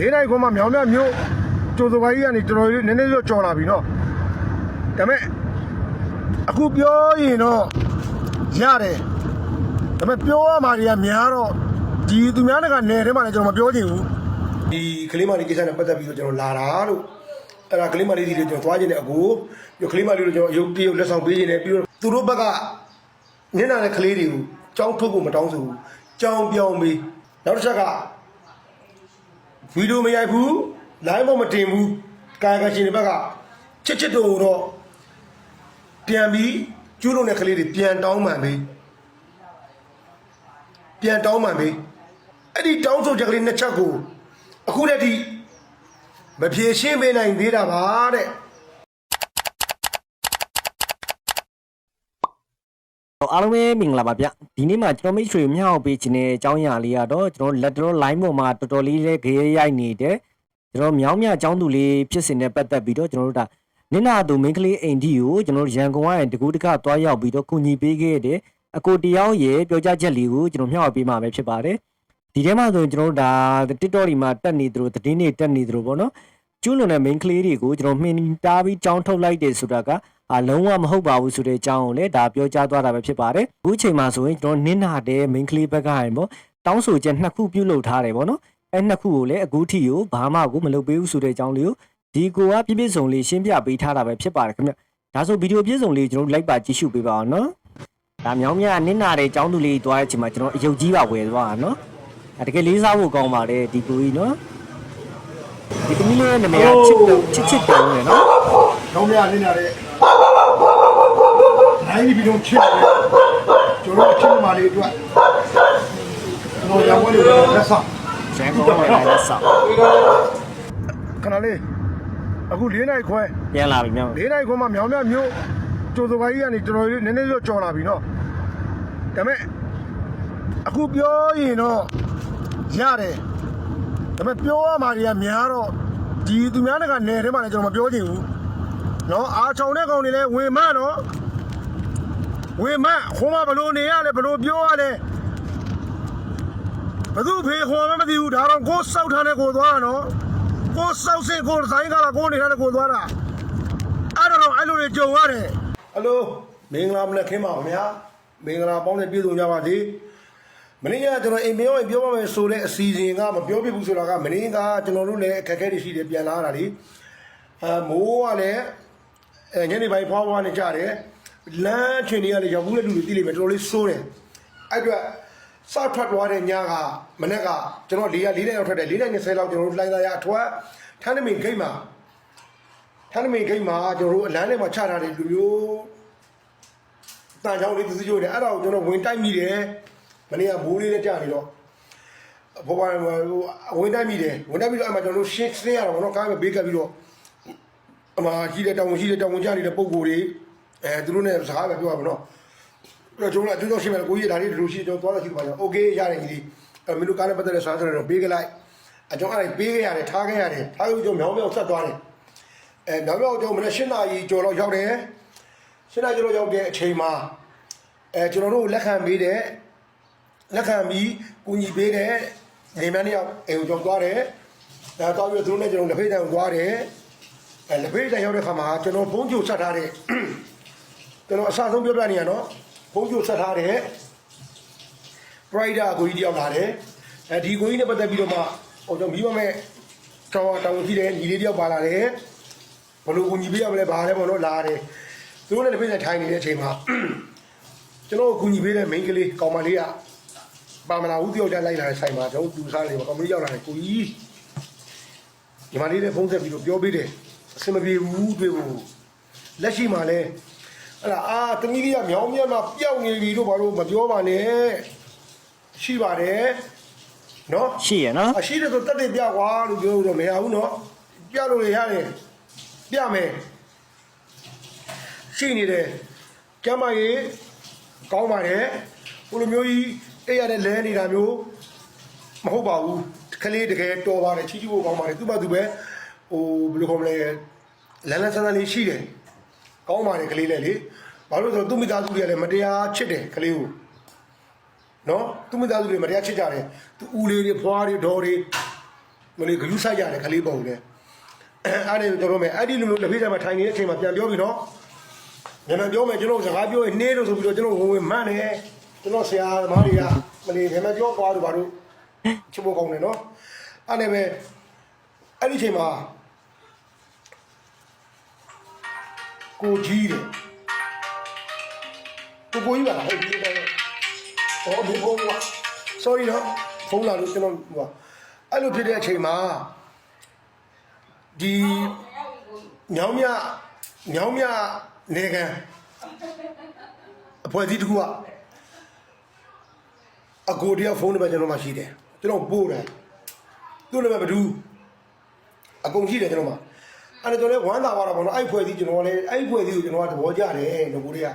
လေးနိုင်ခွန်မှာမြောင်မြမျိုးကျိုးစပိုင်းကြီးကနေတော်တော်လေးနည်းနည်းတော့ကြော်လာပြီနော်ဒါပေမဲ့အခုပြောရင်တော့ရတယ်ဒါပေမဲ့ပြောရမှာတွေကများတော့ဒီသူများတွေကနယ်ထဲမှာလည်းကျွန်တော်မပြောချင်ဘူးဒီကလေးမလေးကိစ္စနဲ့ပတ်သက်ပြီးတော့ကျွန်တော်လာတာလို့အဲ့ဒါကလေးမလေးဒီလေးကျွန်တော်သွားခြင်းနဲ့အကိုပြီးကလေးမလေးတို့ကျွန်တော်ရုပ်တရုပ်လက်ဆောင်ပေးခြင်းနဲ့ပြီးတော့သူတို့ဘက်ကနင်းနာတဲ့ကလေးတွေကိုကြောင်းထုတ်ဖို့မတောင်းဆိုဘူးကြောင်းပြောင်းပြီးနောက်တစ်ချက်က ဗီဒီယိုမရိုက်ဘူး live မမတင်ဘူးကာယကရှင်တွေဘက်ကချစ်ချစ်တို့တော့ပြန်ပြီးကျူးလွန်တဲ့ကလေးတွေပြန်တောင်းပန်ပြီးပြန်တောင်းပန်ပြီးအဲ့ဒီတောင်းဆိုချက်ကလေးနှစ်ချက်ကိုအခုတည်းဒီမဖြေရှင်းပေးနိုင်သေးတာပါတဲ့ အားလုံးပဲမင်္ဂလာပါဗျဒီနေ့မှာကျွန်တော်မိတ်ဆွေမြောက်ပေးခြင်းတဲ့အကြောင်းအရာလေးကတော့ကျွန်တော်လက်တော် line ပေါ်မှာတော်တော်လေးလေးခေရိုက်နေတဲ့ကျွန်တော်မြောင်းမြအကြောင်းသူလေးဖြစ်စဉ်နဲ့ပတ်သက်ပြီးတော့ကျွန်တော်တို့ဒါနင်နာသူမင်းကလေးအိမ်ဒီကိုကျွန်တော်တို့ရန်ကုန်ကနေတကူတကသွားရောက်ပြီးတော့ကုညီပေးခဲ့တဲ့အကိုတယောက်ရဲ့ပြောကြားချက်လေးကိုကျွန်တော်မြောက်ပေးမှာပဲဖြစ်ပါတယ်ဒီထဲမှာဆိုရင်ကျွန်တော်တို့ဒါ TikTok တွေမှာတက်နေသလိုသတင်းတွေတက်နေသလိုပေါ့နော် ကျူးလွန်တဲ့ main ကလေးတွေကိုကျွန်တော်မှင်တားပြီးကြောင်းထုတ်လိုက်တယ်ဆိုတာကအာလုံးဝမဟုတ်ပါဘူးဆိုတဲ့အကြောင်းကိုလည်းဒါပြောကြားသွားတာပဲဖြစ်ပါတယ်။အခုချိန်မှာဆိုရင်ကျွန်တော်နင်းနာတဲ့ main ကလေးဘက်ကရင်ပေါ့တောင်းဆိုချက်နှစ်ခုပြုလုပ်ထားတယ်ပေါ့နော်။အဲနှစ်ခုကိုလည်းအခုထိကိုဘာမှကိုမလုပ်ပေးဘူးဆိုတဲ့အကြောင်းလေးကိုဒီကိုကပြည့်ပြည့်စုံလေးရှင်းပြပေးထားတာပဲဖြစ်ပါတယ်ခင်ဗျ။ဒါဆိုဗီဒီယိုပြည့်စုံလေးကျွန်တော်တို့လိုက်ပါကြည့်ရှုပေးပါအောင်နော်။ဒါမြောင်းမြနင်းနာတဲ့အကြောင်းသူလေးတွားတဲ့အချိန်မှာကျွန်တော်အယုတ်ကြီးပါဝယ်သွားတာနော်။အဲတကယ်လေးစားဖို့ကောင်းပါတယ်ဒီကိုကြီးနော်။ ဒီကမီးလေးနာမည်ကချစ်တုံချစ်ချစ်တုံလေနော်တော့မြနေလာတဲ့နိုင်ဒီဘီလုံးချစ်တယ်ကျွန်တော်ချစ်မလေးအတွက်ကျွန်တော်ရောင်းဝယ်လို့လက်ဆောင်။ရန်ကုန်မှာလည်းလက်ဆောင်ခဏလေးအခု၄နိုင်ခွဲပြန်လာပြီမြောင်း၄နိုင်ခွဲမှာမြောင်မြမျိုးကျိုးစပိုင်းကြီးကနေတော်တော်လေးနည်းနည်းတော့ကြော်လာပြီနော်ဒါပေမဲ့အခုပြောရင်တော့ရတယ် ဒါပေမဲ့ပြောရမှာတွေကများတော့ဒီသူများတွေကနယ်ထဲမှာလည်းကျွန်တော်မပြောချင်ဘူးနော်အားချောင်တဲ့ကောင်တွေလည်းဝင်မနော်ဝင်မဟိုမှာဘလို့နေရလဲဘလို့ပြောရလဲဘသူဖေးခေါ်မှမသိဘူးဒါတော့ကိုယ်စောက်ထားတဲ့ကိုယ်သွားတာနော်ကိုယ်စောက်စင်ကိုယ်ဆိုင်ကလာကိုယ်နေထားတဲ့ကိုယ်သွားတာအဲ့တော့အဲ့လိုတွေကြုံရတယ်ဟယ်လိုမင်္ဂလာမနက်ခင်းပါခင်ဗျာမင်္ဂလာပေါင်းနဲ့ပြည့်စုံကြပါစေ မင်းကကျွန်တော်အိမ်ပြောရင်ပြောပါမယ်ဆိုတဲ့အစီအစဉ်ကမပြောပြဘူးဆိုတာကမင်းကကျွန်တော်တို့လည်းအခက်အခဲတွေရှိတယ်ပြန်လာတာလေအဲမိုးကလည်းအဲညနေပိုင်းဖွားဖွားနေကြတယ်လမ်းချင်တွေကလည်းရောက်ဘူးတဲ့လူတွေသိလိမ့်မယ်တော်တော်လေးစိုးတယ်အဲ့အတွက်စထွက်သွားတဲ့ညကမနေ့ကကျွန်တော်၄ရက်၄ရက်ရောက်ထွက်တယ်၄ရက်20လောက်ကျွန်တော်တို့လိုင်းသားရအထွက်ထန်းနမင်ဂိတ်မှာထန်းနမင်ဂိတ်မှာကျွန်တော်တို့အလန်းထဲမှာချထားတဲ့လူမျိုးတန်ချောင်းလေးသူစီကျိုးတယ်အဲ့ဒါကိုကျွန်တော်ဝင်တိုက်မိတယ် မနေ့ကဘိုးလေးနဲ့ကြာနေတော့ဘောပါဟိုဝင်တိုက်မိတယ်ဝင်တိုက်ပြီးတော့အဲ့မှာကျွန်တော်တို့ရှင်းရှင်းရတော့ဘောနော်ကားပဲဘေးကပ်ပြီးတော့အမှာရှိတဲ့တောင်ဝင်ရှိတဲ့တောင်ဝင်ကြနေတဲ့ပုံကိုယ်တွေအဲသူတို့နဲ့စကားပဲပြောရမှာနော်အဲ့တော့ကျွန်တော်တို့အတူတူရှင်းမယ်ကိုကြီးဒါလေးဒီလိုရှိကျွန်တော်သွားလို့ရှိပါကြောโอเคရတယ်ကြီးအဲ့မင်းတို့ကားနဲ့ပတ်သက်တဲ့စားစရတော့ပေးကြလိုက်အကျွန်တော်အဲ့ပေးခဲ့ရတယ်ထားခဲ့ရတယ်ထားပြီးကျွန်တော်မြောင်းမြောင်းဆက်သွားတယ်အဲမြောင်းမြောင်းကျွန်တော်မနေ့၈နာရီကျော်တော့ရောက်တယ်၈နာရီကျော်တော့ရောက်တဲ့အချိန်မှာအဲကျွန်တော်တို့လက်ခံပေးတဲ့ လက်ခံပြီးကူညီပေးတဲ့နေမန်းတယောက်အိမ်ကိုကျွန်တော်သွားတယ်ဒါတော့ပြီးတော့သူတို့နဲ့ကျွန်တော်လက်ဖေးတန်ကိုသွားတယ်အဲလက်ဖေးတန်ရောက်တဲ့ခါမှာကျွန်တော်ဖုန်းကြိုဆက်ထားတဲ့ကျွန်တော်အစဆုံးပြောပြနေရနော်ဖုန်းကြိုဆက်ထားတဲ့ Pride ကိုကြီးတယောက်လာတယ်အဲဒီကိုကြီးနဲ့ပတ်သက်ပြီးတော့မှဟိုကျွန်တော်မိမမဲ့တောင်းတောင်းကြည့်တယ်ညီလေးတယောက်ပါလာတယ်ဘလို့ကိုညီပေးရမလဲဘာလဲပေါ့နော်လာတယ်သူတို့လည်းတစ်ဖက်နဲ့ထိုင်နေတဲ့အချိန်မှာကျွန်တော်ကိုညီပေးတဲ့ main ကလေးကောင်မလေးက ပါမလာဘူးတယောက်တည်းလိုက်လာတဲ့ဆိုင်မှာကျွန်တော်သူစားနေပါကောင်မလေးရောက်လာတယ်ကိုကြီးညီမလေးလည်းဖုန်းဆက်ပြီးတော့ပြောပေးတယ်အဆင်မပြေဘူးတွေ့ဖို့လက်ရှိမှာလည်းအဲ့ဒါအာတမီးလေးကမြောင်းမြတ်မှာပျောက်နေပြီလို့ဘာလို့မပြောပါနဲ့ရှိပါတယ်နော်ရှိရနော်အရှိတယ်ဆိုတက်တက်ပြကွာလို့ပြောလို့တော့မရဘူးနော်ပြလို့ရရတယ်ပြမယ်ရှိနေတယ်ကျမ်းမကြီးကောင်းပါတယ်ဘလိုမျိုးကြီး တိတ်ရတဲ့လဲနေတာမျိုးမဟုတ်ပါဘူးကလေးတကယ်တော်ပါတယ်ချီချီဖို့ကောင်းပါတယ်သူ့ဘာသူပဲဟိုဘယ်လိုခေါ်မလဲလန်းလန်းဆန်းဆန်းလေးရှိတယ်ကောင်းပါတယ်ကလေးလေးလေဘာလို့လဲဆိုတော့သူ့မိသားစုတွေကလည်းမတရားချစ်တယ်ကလေးကိုနော်သူ့မိသားစုတွေမတရားချစ်ကြတယ်သူဦးလေးတွေဖွားတွေဒေါ်တွေမလေးဂလူးဆိုင်ရတယ်ခလေးပုံတယ်အဲ့ဒါကျွန်တော်မယ်အဲ့ဒီလိုမျိုးလက်ဖေးထဲမှာထိုင်နေတဲ့အချိန်မှာပြန်ပြောပြီးတော့ညနေပြောမယ်ကျွန်တော်စကားပြောရင်နှေးလို့ဆိုပြီးတော့ကျွန်တော်ဝင်ဝင်မှန်းတယ် ကျွန်တော်ဆရာသမားတွေကမလေးညနေပြောသွားလို့ဘာလို့ချစ်ဖို့ကောင်းတယ်နော်အဲ့ဒါပဲအဲ့ဒီအချိန်မှာကိုကြီးတယ်ကိုကိုကြီးပါလားဟုတ်ပြီတယ်ဟောဒီဘုံက sorry နော်ဖုန်းလာလို့ကျွန်တော်ဟိုအဲ့လိုဖြစ်တဲ့အချိန်မှာဒီညောင်မြညောင်မြနေကန်အဖွဲ့အစည်းတစ်ခုက အကိုတယောက်ဖုန်းနံပါတ်ကျွန်တော်မှရှိတယ်ကျွန်တော်ပို့တယ်သူ့နံပါတ်ဘယ်သူအကုန်ရှိတယ်ကျွန်တော်မှအဲ့ဒါကျွန်တော်လည်းဝမ်းသာသွားတာပေါ့နော်အဲ့ဖွဲ့စည်းကျွန်တော်လည်းအဲ့ဖွဲ့စည်းကိုကျွန်တော်ကသဘောကျတယ်ငကိုတွေက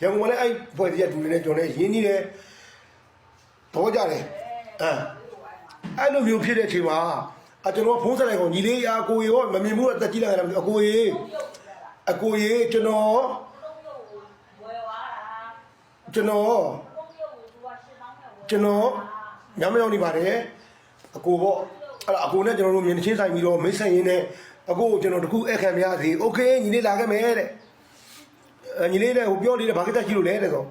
ရန်ကုန်ကလည်းအဲ့ဖွဲ့စည်းကဒူတွေနဲ့ကျွန်တော်လည်းရင်းနှီးတယ်တော့ကြတယ်အဲအဲ့လိုမျိုးဖြစ်တဲ့အချိန်မှာအကျွန်တော်ဖုန်းဆက်လိုက်ကောင်ညီလေးအကိုရေရောမမြင်ဘူးအသက်ကြီးလာတယ်အကိုရေအကိုရေကျွန်တော်ကျွန်တော် ကျွန်တော်ညမရောက်နေပါတယ်အကိုပေါ့အဲ့ဒါအကိုနဲ့ကျွန်တော်တို့မြင်ချင်းဆိုင်ပြီးတော့မိတ်ဆက်ရင်းနဲ့အကိုကိုကျွန်တော်တခုအခက်ခံမရသေးโอเคညီလေးလာခဲ့မယ်တဲ့အဲညီလေးလည်းဟိုပြောလေးတယ်ဘာကိစ္စရှိလို့လဲတဲ့ဆို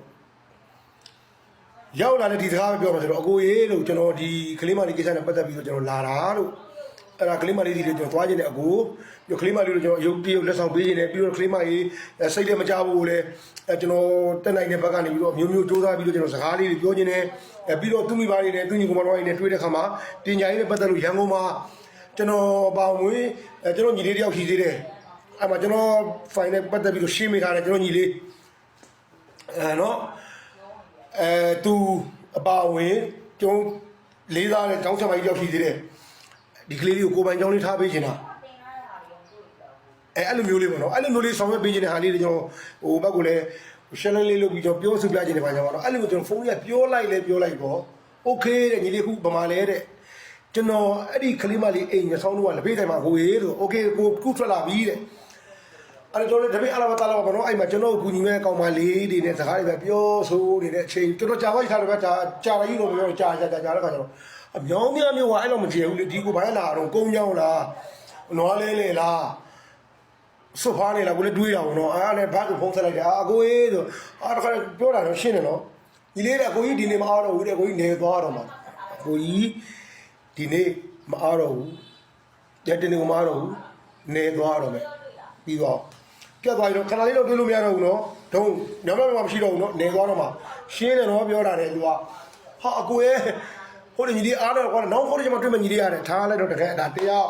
ရောက်လာတဲ့ဒီစကားပဲပြောမှာဆိုတော့အကိုရေလို့ကျွန်တော်ဒီကလေးမလေးကိစ္စနဲ့ပတ်သက်ပြီးတော့ကျွန်တော်လာတာလို့ အဲ့ဒါကလေးမလေးဒီလေးကျွန်တော်သွားခြင်းတဲ့အကိုပြီးတော့ကလေးမလေးလို့ကျွန်တော်ရုပ်တရုပ်လက်ဆောင်ပေးခြင်းနဲ့ပြီးတော့ကလေးမလေးစိတ်လည်းမကြဘူးလေအဲကျွန်တော်တက်နိုင်တဲ့ဘက်ကနေပြီးတော့မျိုးမျိုးစူးစမ်းပြီးတော့ကျွန်တော်စကားလေးတွေပြောခြင်းနဲ့အဲပြီးတော့သူမိသားလေးနဲ့သူညီကောင်မတော်လေးနဲ့တွေ့တဲ့ခါမှာတင်ညာရေးနဲ့ပတ်သက်လို့ရန်ကုန်မှာကျွန်တော်ပါဝင်အဲကျွန်တော်ညီလေးတယောက်ရှိသေးတယ်အဲ့မှာကျွန်တော် file နဲ့ပတ်သက်ပြီးတော့ရှင်းမိထားတယ်ကျွန်တော်ညီလေးအဲနော်အဲသူအပါဝင်ကျုံလေးသားနဲ့ကျောင်းဆရာမကြီးတယောက်ရှိသေးတယ် ဒီကလေးလေးကိုကိုယ်ပိုင်ကျောင်းလေးထားပေးချင်တာအဲအဲ့လိုမျိုးလေးပေါ့နော်အဲ့လိုမျိုးလေးဆောင်ရွက်ပေးချင်တဲ့ဟာလေးတွေကျွန်တော်ဟိုဘက်ကလည်းရှင်းလင်းလေးလုပ်ပြီးကျွန်တော်ပြောဆိုပြချင်တယ်ပါကျွန်တော်အဲ့လိုမျိုးကျွန်တော်ဖုန်းကြီးကပြောလိုက်လဲပြောလိုက်ပေါ့โอเคတဲ့ညီလေးခုဗမာလဲတဲ့ကျွန်တော်အဲ့ဒီကလေးမလေးအိမ်ညဆောင်တော့လက်ဖေးတိုင်းမှာဟိုရေးဆိုโอเคကိုခုထွက်လာပြီတဲ့ အဲ့တော့လည်းတပည့်အလာဘတာလာပါတော့အဲ့မှာကျွန်တော်ကူညီမဲ့ကောင်မလေးတွေနဲ့စကားတွေပဲပြောဆိုနေတဲ့အချိန်ကျွန်တော်ကြာသွားထားတယ်ပဲကြာကြာရည်လို့ပြောကြာကြာကြာကြာတဲ့ခါကျတော့ အမြောင်းများမျိုးကအဲ့လိုမကျေဘူးလေဒီကိုဘာလဲလာတော့ကုန်းကြောင်းလားနွားလဲလေလားစွဖားနေလားကိုလည်းတွေးရအောင်နော်အားနဲ့ဘာကိုဖုံးဆက်လိုက်တယ်အာအကိုကြီးဆိုအာတခါပြောတာတော့ရှင်းတယ်နော်ညီလေးတဲ့အကိုကြီးဒီနေ့မအားတော့ဘူးတဲ့အကိုကြီးနေသွားတော့မှာအကိုကြီးဒီနေ့မအားတော့ဘူးတဲ့တနေ့မအားတော့ဘူးနေသွားတော့မယ်ပြီးတော့ပြတ်သွားပြီတော့ခဏလေးတော့တွေးလို့မရတော့ဘူးနော်ဒုံညမမမရှိတော့ဘူးနော်နေသွားတော့မှရှင်းတယ်နော်ပြောတာလေသူကဟာအကိုရဲ့ ဟိုညီလေးအားတော့ကွာနောက်ခေါ်ကြမှာတွေ့မှညီလေးရတယ်ထားလိုက်တော့တကယ်ဒါတရား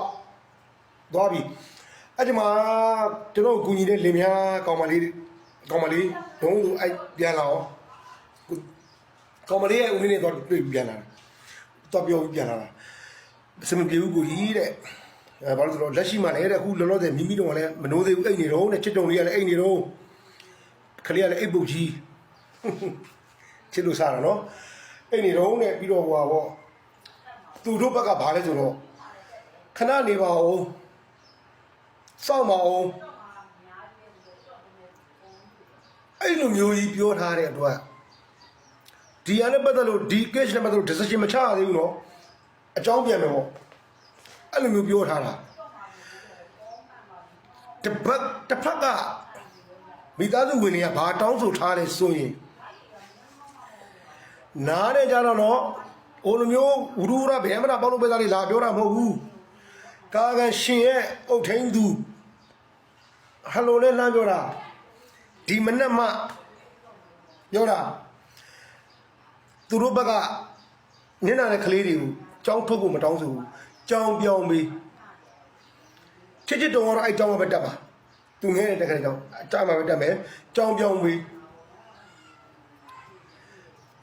သွားပြီအဲ့ဒီမှာကျွန်တော်ကူညီတဲ့လင်မယားကောင်မလေးကောင်မလေးဒုံသူအဲ့ပြန်လာအောင်ကောင်မလေးရဲ့ဦးလေးနဲ့တော့တွေ့ပြန်လာတော့ပြောပြန်လာတာစမပြေဘူးကိုကြီးတဲ့အဲဘာလို့ဆိုတော့လက်ရှိမှလည်းတဲ့အခုလောလောဆယ်မိမိတို့ကလည်းမနိုးသေးဘူးအိတ်နေတော့တဲ့ချစ်တုံလေးကလည်းအိတ်နေတော့ခလေးကလည်းအိတ်ပုတ်ကြီးချစ်လို့စားတာနော်အိတ်နေတော့နဲ့ပြီးတော့ဟိုပါပေါ့ သူတို့ဘက်ကဘာလဲဆိုတော့ခဏနေပါဦးစောင့်ပါဦးအဲ့လိုမျိုးကြီးပြောထားတဲ့အတွက်ဒီရနဲ့ပတ်သက်လို့ဒီ case နဲ့ပတ်သက်လို့ decision မချရသေးဘူးနော်အကြောင်းပြန်မယ်ပေါ့အဲ့လိုမျိုးပြောထားတာတစ်ဖက်တစ်ဖက်ကမိသားစုဝင်တွေကဘာတောင်းဆိုထားလဲဆိုရင်နားတဲ့ကြတော့တော့ ဟိုလိုမျိုးဝရူရဘယ်မှမပေါက်လို့ပဲသားလေးလာပြောတာမဟုတ်ဘူးကာကန်ရှင်ရဲ့အုတ်ထင်းသူဟယ်လိုနဲ့လမ်းပြောတာဒီမနေ့မှပြောတာသူတို့ဘက်ကညနာတဲ့ကလေးတွေကိုကြောင်းထုတ်ဖို့မတောင်းဆိုဘူးကြောင်းပြောင်းပြီးချစ်ချစ်တုံကတော့အဲ့ကြောင်းမှာပဲတက်ပါသူငဲတဲ့တခါကြောင်းအကြောင်းမှာပဲတက်မယ်ကြောင်းပြောင်းပြီး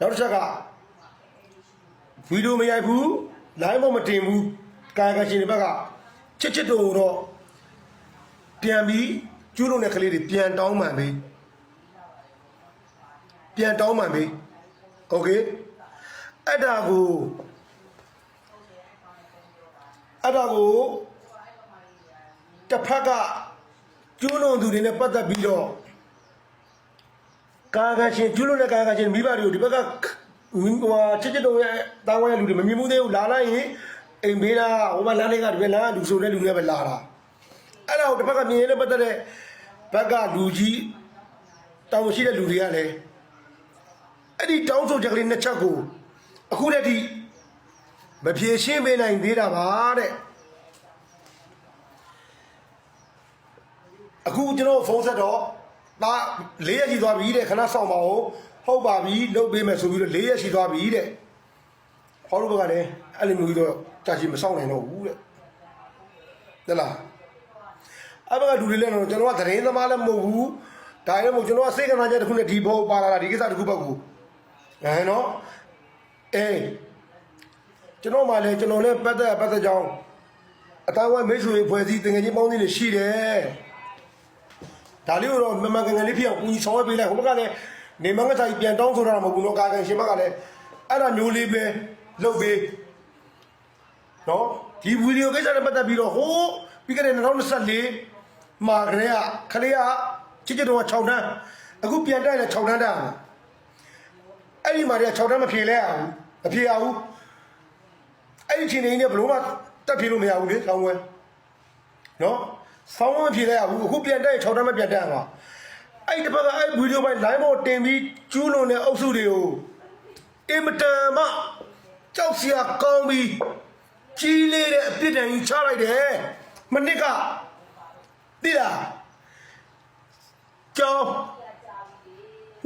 နောက်တစ်ချက်က ဗီဒီယိုမရိုက်ဘူး line ပေါ်မတင်ဘူးကာယကရှင်တွေဘက်ကချစ်ချစ်တုံတော့ပြန်ပြီးကျူးလုံးတဲ့ကလေးတွေပြန်တောင်းမှန်ပြီးပြန်တောင်းမှန်ပြီးโอเคအဲ့ဒါကို အဲ့ဒါကိုတစ်ဖက်ကကျွလွန်သူတွေနဲ့ပတ်သက်ပြီးတော့ကာကရှင်ကျွလွန်တဲ့ကာကရှင်မိဘတွေကိုဒီဘက်က ဟိုချစ်ချစ်တုံရဲ့တာဝန်ရဲ့လူတွေမမြင်ဘူးသေးဘူးလာလိုက်ရင်အိမ်ဘေးလားဟိုမှာလမ်းလေးကဒီဘက်လမ်းကလူဆိုတဲ့လူတွေပဲလာတာအဲ့ဒါကိုတစ်ဖက်ကမြင်ရတဲ့ပတ်သက်တဲ့ဘက်ကလူကြီးတောင်းရှိတဲ့လူတွေကလည်းအဲ့ဒီတောင်းဆိုချက်ကလေးနှစ်ချက်ကိုအခုတည်းဒီမဖြေရှင်းပေးနိုင်သေးတာပါတဲ့အခုကျွန်တော်ဖုန်းဆက်တော့ဒါ၄ရက်ရှိသွားပြီတဲ့ခဏဆောင်ပါဦး ဟုတ်ပါပြီလုပ်ပေးမယ်ဆိုပြီးတော့၄ရက်ရှိသွားပြီတဲ့ဟောလို့ဘက်ကလည်းအဲ့လိုမျိုးကြီးတော့ကြာချင်မဆောင်နိုင်တော့ဘူးတဲ့တလားအဲ့ဘက်ကလူတွေလည်းတော့ကျွန်တော်ကသတင်းသမားလည်းမဟုတ်ဘူးဒါလည်းမဟုတ်ကျွန်တော်ကစိတ်ကနာချက်တစ်ခုနဲ့ဒီဘောပါလာတာဒီကိစ္စတစ်ခုဘက်ကိုအဲနော်အေးကျွန်တော်မှလည်းကျွန်တော်နဲ့ပတ်သက်ပတ်သက်ကြောင်းအတိုင်းဝိုင်းမိတ်ဆွေဖွဲ့စည်းတင်ငယ်ချင်းပေါင်းသင်းတွေရှိတယ်ဒါလေးကိုတော့မမကန်ကန်လေးဖြစ်အောင်ကူညီဆောင်ရွက်ပေးလိုက်ဟိုဘက်ကလည်း နေမငါးဆိုင်ပြန်တောင်းဆိုတာမဟုတ်ဘူးနော်ကာကန်ရှင်ဘက်ကလည်းအဲ့ဒါမျိုးလေးပဲလုပ်ပေးနော်ဒီဗီဒီယိုကိစ္စနဲ့ပတ်သက်ပြီးတော့ဟိုးပြီးခဲ့တဲ့2024မှာကလေးကခလေးကချစ်ချစ်တော့6တန်းအခုပြန်တိုက်လဲ6တန်းတက်အောင်အဲ့ဒီမှာတည်း6တန်းမဖြေလဲအောင်မဖြေရဘူးအဲ့ဒီချိန်နေနဲ့ဘလို့မှတက်ဖြေလို့မရဘူးလေဆောင်းဝဲနော်ဆောင်းဝဲမဖြေလဲရဘူးအခုပြန်တိုက်6တန်းမပြန်တက်အောင် အဲ့ဒီတစ်ပတ်ကအဲ့ဗီဒီယိုပိုင်း line ပေါ်တင်ပြီးကျူးလွန်တဲ့အုပ်စုတွေကိုအင်မတန်မှကြောက်စရာကောင်းပြီးကြီးလေးတဲ့အပြစ်ဒဏ်ကြီးချလိုက်တယ်မနစ်ကသိလားကြောင်း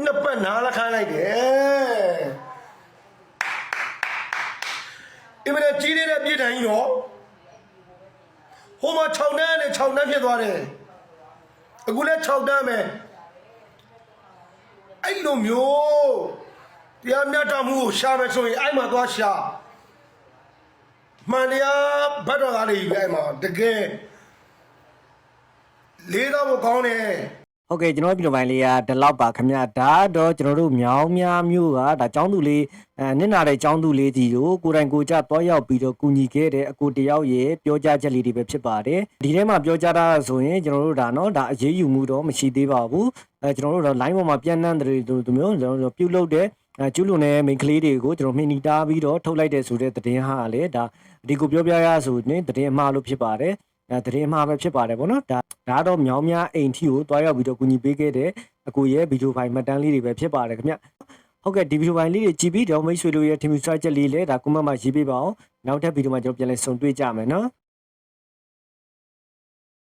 နှစ်ပတ်နားละခိုင်းလိုက်တယ်အင်မတန်ကြီးလေးတဲ့အပြစ်ဒဏ်ကြီးတော့ဟိုမှာ6တန်းနဲ့6တန်းဖြစ်သွားတယ်အခုလည်း6တန်းပဲ အဲ့လိုမျိုးတရားမျှတမှုကိုရှာမယ်ဆိုရင်အဲ့မှာသွားရှာမှန်တရားဘတ်တော်သားတွေပဲအဲ့မှာတကယ်လေးတော့မကောင်းတယ် ဟုတ်ကဲ့ကျွန်တော်ဒီလိုပိုင်းလေးကဒီလောက်ပါခင်ဗျာဒါတော့ကျွန်တော်တို့မြောင်းများမျိုးကဒါចောင်းသူလေးအဲနစ်နာတဲ့ចောင်းသူလေးကြီးကိုကိုယ်တိုင်ကိုကြတော့ရောက်ပြီးတော့ကူညီခဲ့တဲ့အကိုတယောက်ရဲ့ပြောကြားချက်လေးတွေပဲဖြစ်ပါတယ်ဒီထဲမှာပြောကြားတာဆိုရင်ကျွန်တော်တို့ဒါနော်ဒါအရေးယူမှုတော့မရှိသေးပါဘူးအဲကျွန်တော်တို့တော့ line ပေါ်မှာပြန်နှံ့တဲ့လူမျိုးကျွန်တော်တို့ပြုတ်လုတဲ့ကျူးလွန်တဲ့မိန်းကလေးတွေကိုကျွန်တော်မှင်နီတားပြီးတော့ထုတ်လိုက်တဲ့ဆိုတဲ့သတင်းဟာလည်းဒါဒီကိုပြောပြရဆိုရင်သတင်းအမှားလို့ဖြစ်ပါတယ် အဲတရင်မှာပဲဖြစ်ပါတယ်ဗောနော်ဒါဒါတော့မြောင်းများအိမ်ထီကိုတွားရောက်ပြီးတော့ကူညီပေးခဲ့တဲ့အကိုရဲ့ဗီဒီယိုဖိုင်မှတ်တမ်းလေးတွေပဲဖြစ်ပါတယ်ခင်ဗျဟုတ်ကဲ့ဒီဗီဒီယိုဖိုင်လေးတွေကြည့်ပြီးတော့မိတ်ဆွေတို့ရဲ့ထင်မြင်စချက်လေးလည်းဒါကွန်မန့်မှာရေးပေးပါအောင်နောက်ထပ်ဗီဒီယိုမှာကျွန်တော်ပြန်လည်ဆုံတွေ့ကြမယ်နော်